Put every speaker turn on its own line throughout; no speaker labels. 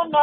ఉన్నా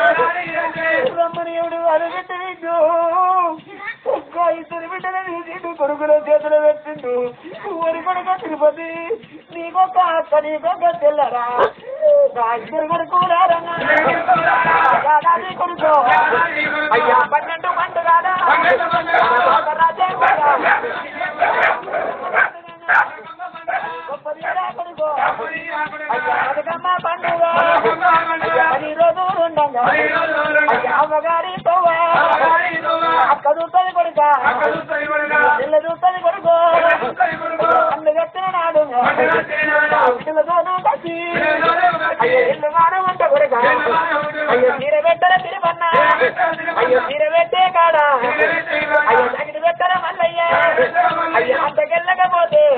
బ్రహ్మణీయుడు అడుగుట్టు విడ్డు ఒక్క ఇద్దరు బిడ్డలు తీసిండు కొడుకుల చేతులు పెట్టిండు. ఊరి కొడుక తిరుపతి నీకొక అక్క నీకొక తెల్లరా నా ఇద్దరు కొడుకులారన్నా కొడుకు. అయ్యా బతుకమ్మ పండుగ. పది రోజులు ఉండగా అమ్మగారి అక్క చూస్తుంది కొడుక. పిల్ల చూస్తుంది కొడుకు. అందు కట్టిన నాడు. పిల్లతోనూ కట్టి.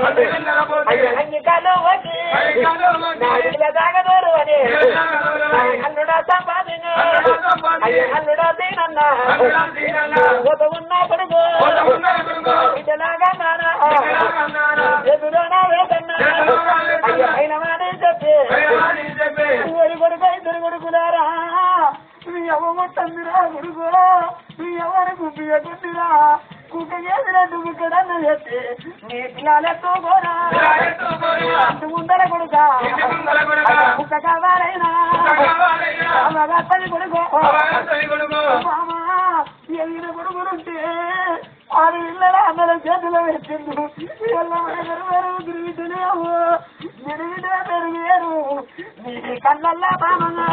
అంతకెళ్ళకపోతే అయ్యో. అన్ని కాలు వచ్చి నా ఇళ్ళ దాగదోరు అని అల్లుడా అయ్యో. అల్లుడా తీనన్నా ఒక ఉన్న కొడుకు ఇటలాగా నానా ఎదురునా వేదన్నా అయ్యో అయిన మానే చెప్పి ఊరి కొడుకు ఇద్దరు కొడుకులారా మీ అవ్వ మీ కుప్పియకుందిరా కుక్క ముందర కొడుక కుక్క కావాలైనా కొడుకు మామా ఎదిగిన కొడుకునుంటే ఆరు ఇళ్ళ అందరం చేతిలో పెట్టిండు తిరుగుతున్నావు తిరుగుతా పెరిగారు నీ కళ్ళల్లా బామగా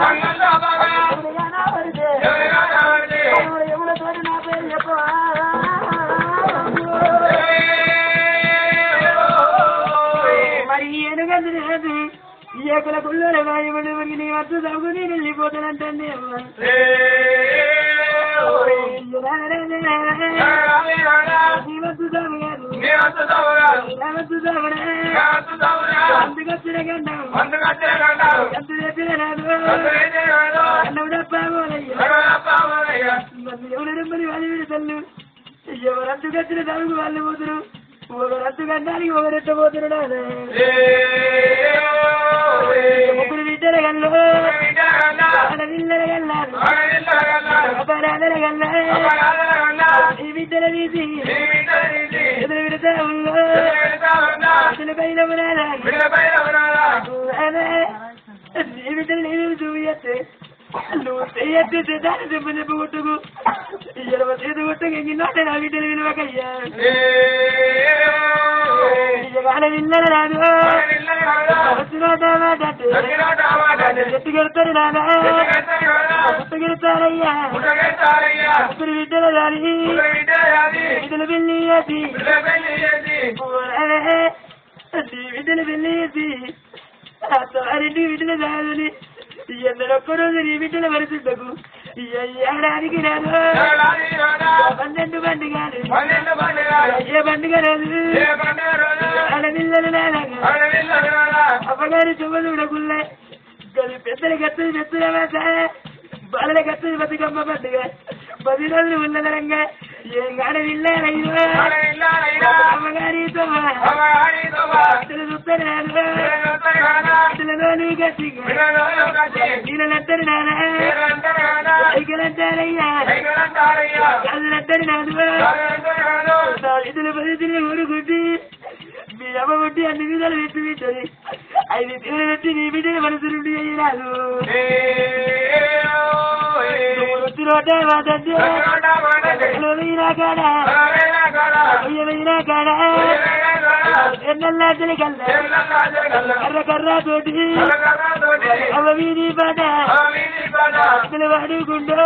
నేను వెళ్ళిపోతానంటే అందుకొచ్చిన గండం ఎంత చెప్పిన రాదు ఎవరు మరి వాళ్ళు పోతురు ఒకరు అందుకన్నానికి ఒకరు తీసి ఎదురు విడతా ఉన్నా అసలు పైన ఈ విద్యలు నేను చూయచ్చు నువ్వు చెయ్యచ్చు దాని చెప్పు చెప్పు కొట్టుకు. ఇరవై చేతి కొట్టుకు ఎంగిన్నట్టే నా బిడ్డలు విలువకయ్యా వాళ్ళ విల్లల రాదు. చెట్టు కెడతారు నానా పుట్టు కెడతారయ్యా ముగ్గురు బిడ్డల రాని బిడ్డలు పెళ్ళి చేసి బిడ్డలు పెళ్ళి చేసి అత్తవారింటి బిడ్డలు రాదని ఎందరొక్క నీ బిడ్డల వరుసకు ఏడాదికి రాదు పన్నెండు బండి కాదు ఏ పండుగ రాదు அப்பகாரி சுமது விடக்குள்ள பெத்தனை கத்துது மெத்துதான் பலனை கத்துது பத்து கம்ப பத்துங்க பதினொன்று உள்ளதங்க எங்க அடவில்ல அப்பகாரி சுத்தனி கட்டிங்க நட்டர் நானே அதுல நட்டர் நானு இதுல ஒரு குட்டி అమ్మ పుట్టి అన్ని విధాలు పెట్టి పెట్టది తిరుగులు పెట్టి నీ బిడ్డని మనసు నుండి అయ్యిరాదు వచ్చినోటే మాట్లాడితే వెయ్యినా కాడా? వెయ్యి వెయ్యినా కాడా? ఎన్నెల్లా తెలికల్లా కర్ర కర్ర తోటి అవ వీధి పాట వాడుకుంటూ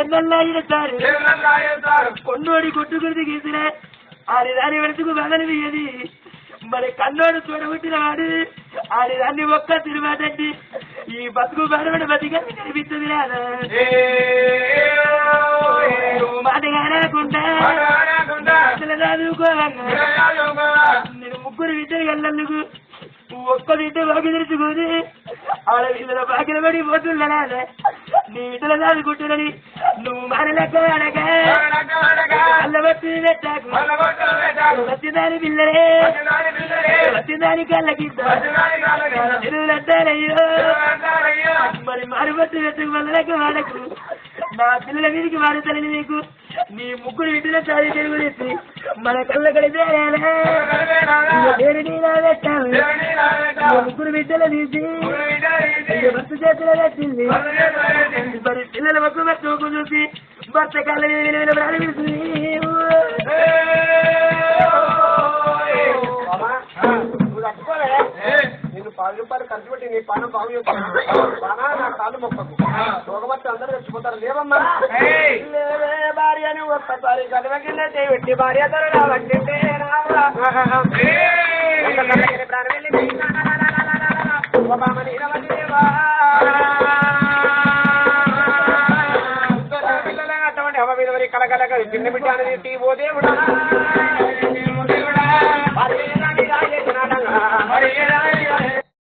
ఎన్నెల్లా ఇడతారు కొన్నోడి కొట్టుకుని గీసిన. ఆడి దాని వెనుకకు బదలు తీయది మరి కన్నోడు చూడబుట్టిన వాడు. ఆడి దాన్ని ఒక్క తిరువాదండి ఈ బతుకు బడబడి బతిగా కనిపిస్తుంది నేను ముగ్గురు విద్యలు గల్లందుకు ఒక్క విద్య బాకి తెరుచుకొని ఆడ వీళ్ళ బాకిల పడి పోతుండలా నీ విద్యలు చదువుకుంటున్నని నువ్వు అల్లబట్టి పెట్టాకు వచ్చిందాని పిల్లలే. వచ్చిందాని కళ్ళకి ఎదురులంటారయ్యో మరి మారుబట్టి పెట్టుకు వల్లలేక వాడకు. నా పిల్లల మీదకి మారుతానని నీకు. నీ ముగ్గురు ఇంటిలో చాలి తెలుగులేసి మన కళ్ళ కడితే ముగ్గురు బిడ్డలు తీసి భర్త చేతిలో పెట్టింది మరి పిల్లల చూసి భర్త కళ్ళ
నేను పది రూపాయలు ఖర్చు పెట్టి నీ పాన బాగు చెప్తాను పానా నా కాళ్ళు మొక్కకు రోగమట్టి అందరూ చచ్చిపోతారు లేవమ్మా
లేవే భార్యను ఒక్కసారి కలవకింద చేపెట్టి భార్య తరడా రావురా.
ప్రాణం వెళ్ళి నిమిషానికి తీవోదేవుడా